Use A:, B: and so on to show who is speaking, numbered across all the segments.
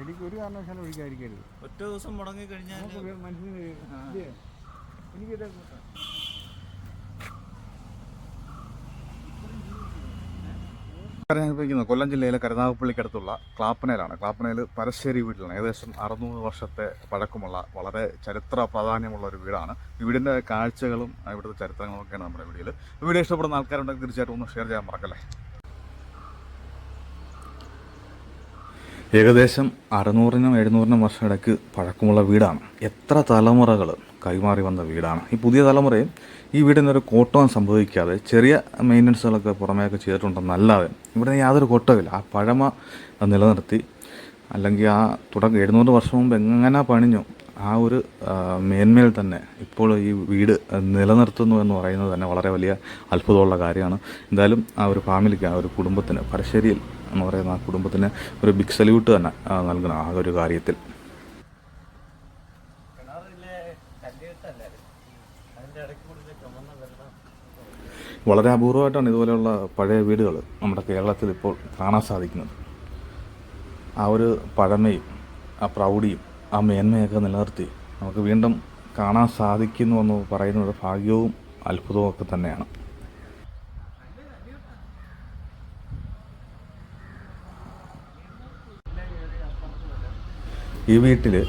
A: ചെടിക്ക് ഒരു കാരണവശാലും ഒഴിക്കാതിരിക്കരുത്
B: ഒറ്റ ദിവസം മുടങ്ങി കഴിഞ്ഞാൽ
A: നമുക്ക് ഇല്ലേ? എനിക്കിത്
C: ഞാനിപ്പോൾ കൊല്ലം ജില്ലയിലെ കരുനാഗപ്പള്ളിക്കടുത്തുള്ള ക്ലാപ്പനയിലാണ്. ക്ലാപ്പനയിൽ പരശ്ശേരി വീട്ടിലാണ്. ഏകദേശം അറുന്നൂറ് വർഷത്തെ പഴക്കമുള്ള വളരെ ചരിത്ര പ്രാധാന്യമുള്ള ഒരു വീടാണ്. ഈ വീടിന്റെ കാഴ്ചകളും ഇവിടുത്തെ ചരിത്രങ്ങളും ഒക്കെയാണ് നമ്മുടെ വീഡിയോയിൽ വീഡിയോ ഇഷ്ടപ്പെടുന്ന ആൾക്കാരുണ്ടെങ്കിൽ തീർച്ചയായിട്ടും ഒന്ന് ഷെയർ ചെയ്യാൻ മറക്കല്ലേ? ഏകദേശം അറുന്നൂറിനും എഴുന്നൂറിനും വർഷം ഇടയ്ക്ക് പഴക്കമുള്ള വീടാണ്. എത്ര തലമുറകൾ കൈമാറി വന്ന വീടാണ്. ഈ പുതിയ തലമുറയും ഈ വീടിനൊരു കോട്ടവും സംഭവിക്കാതെ ചെറിയ മെയിന്റനൻസുകളൊക്കെ പുറമേയൊക്കെ ചെയ്തിട്ടുണ്ടെന്നല്ലാതെ ഇവിടെ യാതൊരു കോട്ടവുമില്ല. ആ പഴമ നിലനിർത്തി. അല്ലെങ്കിൽ ആ തുടക്കം എഴുന്നൂറ് വർഷം മുമ്പ് എങ്ങനെ പണിഞ്ഞു? ആ ഒരു മേന്മയിൽ തന്നെ ഇപ്പോൾ ഈ വീട് നിലനിർത്തുന്നു എന്ന് പറയുന്നത് തന്നെ വളരെ വലിയ അത്ഭുതമുള്ള കാര്യമാണ്. എന്തായാലും ആ ഒരു ഫാമിലിക്ക് ആ ഒരു കുടുംബത്തിന് പരശ്ശേരിയിൽ എന്ന് പറയുന്ന ആ കുടുംബത്തിന് ഒരു ബിഗ് സല്യൂട്ട് തന്നെ നൽകണം ആ ഒരു കാര്യത്തിൽ. വളരെ അപൂർവമായിട്ടാണ് ഇതുപോലെയുള്ള പഴയ വീടുകൾ നമ്മുടെ കേരളത്തിൽ ഇപ്പോൾ കാണാൻ സാധിക്കുന്നത്. ആ ഒരു പഴമയും ആ പ്രൗഢിയും ആ മേന്മയൊക്കെ നിലനിർത്തി. നമുക്ക് വീണ്ടും കാണാൻ സാധിക്കുന്നു എന്ന് പറയുന്നത് ഭാഗ്യവും അത്ഭുതവും ഒക്കെ തന്നെയാണ്. ഈ വീട്ടിൽ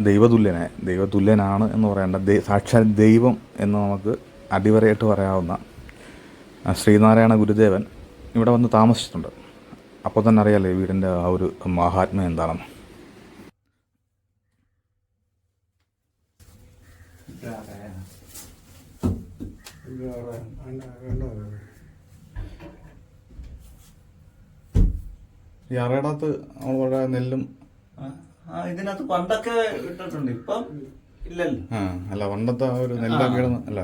C: ദൈവതുല്യനെ ദൈവതുല്യനാണ് എന്ന് പറയേണ്ട ദൈ- സാക്ഷാൽ ദൈവം എന്ന് നമുക്ക് അടിവരയിട്ട് പറയാവുന്ന ശ്രീനാരായണ ഗുരുദേവൻ ഇവിടെ വന്ന് താമസിച്ചിട്ടുണ്ട്. അപ്പോൾ തന്നെ അറിയാലേ വീടിന്റെ ആ ഒരു മഹാത്മ്യം എന്താണെന്ന്
A: ഇത് അവിടെ അതിന്റെ കണ്ടോ അത്?
C: ഈ അറയിടത്ത് നമ്മൾ നെല്ലും
B: ഇതിനകത്ത് പണ്ടൊക്കെ ഇട്ടിട്ടുണ്ട്. ഇപ്പം ഇല്ലല്ലോ.
C: അല്ല പണ്ടത്തെ ആ ഒരു നെല്ലൊക്കെ ഇടുന്ന അല്ല.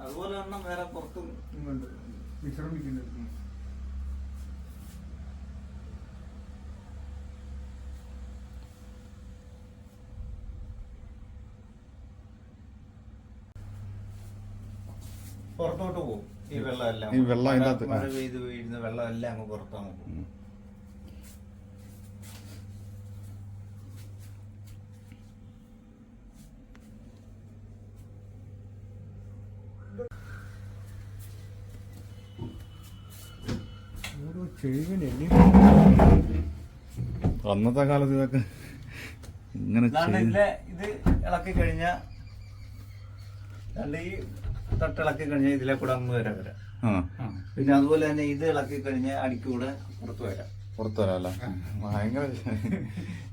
B: അതുപോലെ തന്നെ വേറെ പുറത്തും
A: ഇങ്ങോട്ട്
B: പുറത്തോട്ട് പോകും. ഈ വെള്ളം എല്ലാം
C: ഈ വെള്ളം അതിന്റെ അകത്ത്,
B: മഴ. പെയ്ത് വീഴുന്ന വെള്ളം എല്ലാം അങ്ങ് പുറത്തങ്ങ് പോകും
C: അന്നത്തെ കാലത്ത് ഇതൊക്കെ ഇങ്ങനെ
B: ഇത് ഇളക്കി കഴിഞ്ഞ ഈ തൊട്ടിളക്കി കഴിഞ്ഞാൽ ഇതിലെ കൂടെ അങ്ങ് വരെ വരാം
C: ആ.
B: പിന്നെ അതുപോലെ തന്നെ ഇത് ഇളക്കി കഴിഞ്ഞാൽ അടിക്കൂടെ പുറത്ത് വരാം.
C: പുറത്തു വരാമല്ല ഭയങ്കര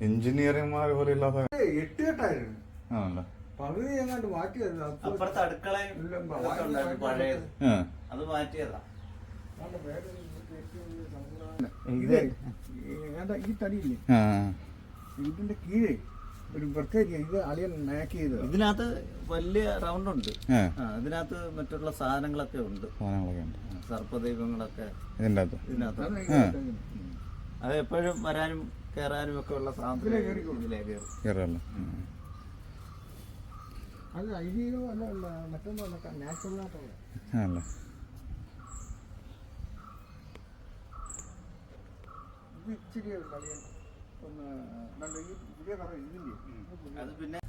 C: എഞ്ചിനീയറിംഗ്മാർ പോലെ ഇല്ലാത്ത
A: എട്ട് കെട്ടായിരുന്നു
C: ആണല്ലോ.
A: പകുതി എങ്ങാണ്ട് മാറ്റിയത്
B: അപ്പുറത്ത് അടുക്കളയും പഴയത്. അത് മാറ്റിയതാ.
A: ഈ തടിയില്ലേ?
C: ആ.
A: ഇതിന്റെ കീഴേ. ഒരു പ്രത്യേക ഇത് അളിയൻ മാക്ക് ചെയ്തത്.
B: ഇതിനകത്ത് വലിയ റൗണ്ട് ഉണ്ട്. ഇതിനകത്ത് മറ്റുള്ള സാധനങ്ങളൊക്കെ ഉണ്ട്.
C: സാധനങ്ങളൊക്കെ ഉണ്ട്.
B: സർപ്പദൈവങ്ങളൊക്കെ ഇതിനകത്ത്.
A: ഇതിനകത്ത്.
B: അത് എപ്പോഴും വരാനും കയറാനും ഒക്കെ ഉള്ള സാധനം
A: അത് ഐഡിയയിലോ അല്ല മറ്റൊന്നും അല്ല നാച്ചുറൽ ആയിട്ടുള്ള ഇത് ഇച്ചിരി അളിയൻ. ഒന്ന് ഈ പുതിയ കറ
B: അത് പിന്നെ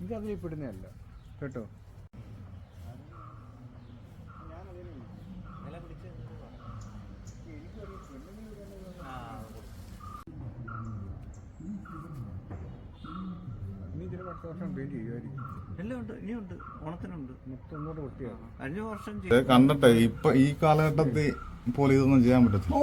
A: ഇത് അതിൽ പെടുന്നതല്ല. കേട്ടോ? ഇനി ഇതിന് പത്ത് വർഷം പെയിന്റ് ചെയ്യുമായിരിക്കും
B: എല്ലാം ഉണ്ട് ഇനിയുണ്ട്. ഓണത്തിനുണ്ട്. കഴിഞ്ഞ വർഷം
C: ഇത്
B: ചെയ്തു.
C: കണ്ടിട്ട് ഇപ്പൊ ഈ കാലഘട്ടത്തിൽ പോലും ഇതൊന്നും ചെയ്യാൻ പറ്റത്തില്ല.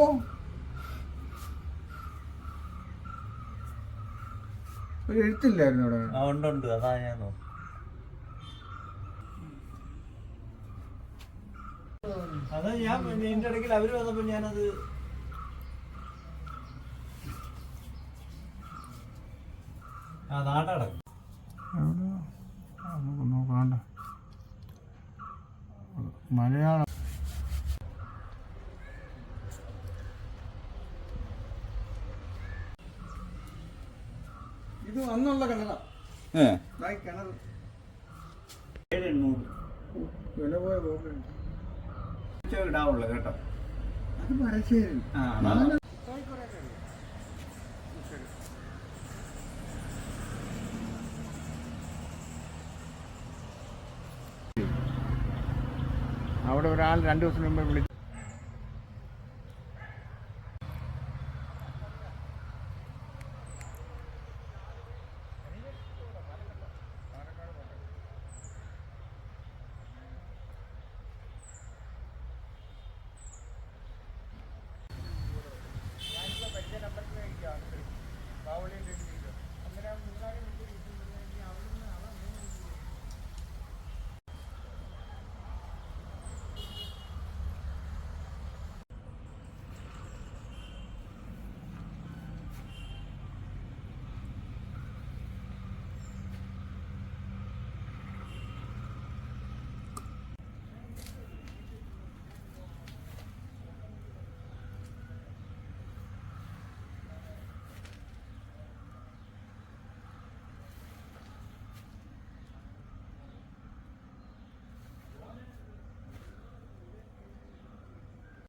A: ഒരു എഴുത്തില്ലായിരുന്നു അവിടെ?
B: ആ ഉണ്ട് ഉണ്ട്. അതാ ഞാൻ നോക്കും. അത് ഞാൻ എന്റെ ഇടയ്ക്ക് അവർ വന്നപ്പോ ഞാനത് ആ,
A: നമുക്ക് നോക്കണ്ട മലയാളം. ഇത് അന്നുള്ള കിണറാ. കിണർ വില പോയ
D: കേട്ടോ.
A: അത് മരശ്ശേരി അവിടെ ഒരാൾ രണ്ട് ദിവസം മുമ്പ് വിളിച്ചു അങ്ങനെ